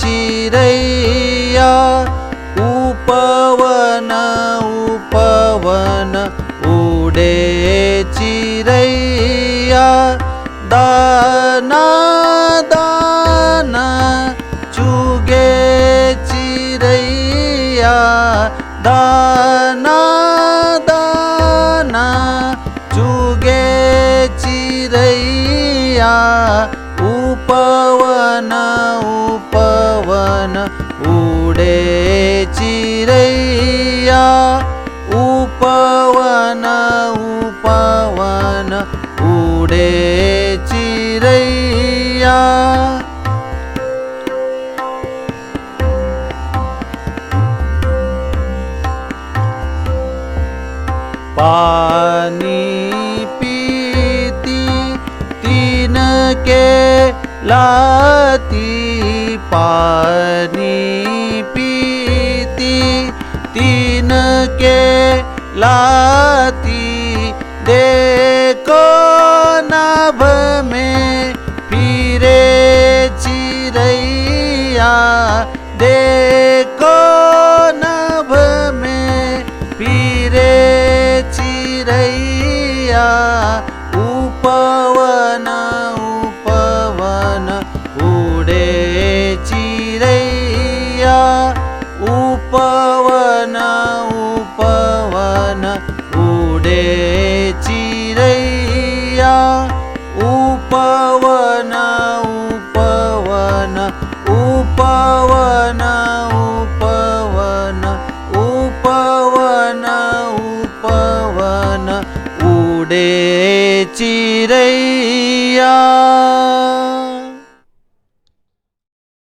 चिरैया उपवन उपवन उडे चिरैया दाना दाना चुगे चिरैया दाना दाना चुगे चिरैया उपवन उडे चिरैया उपवन उपवन। उडे चिरैया। पानी पीती तीन के लाती पानी। के लाती। देखो नभ में फिरे चिरैया। देखो नभ में फिरे चिरैया। उपवन रे चिरैया उपवन उपवन उपवन उपवन उपवन उपवन उडे चिरैया।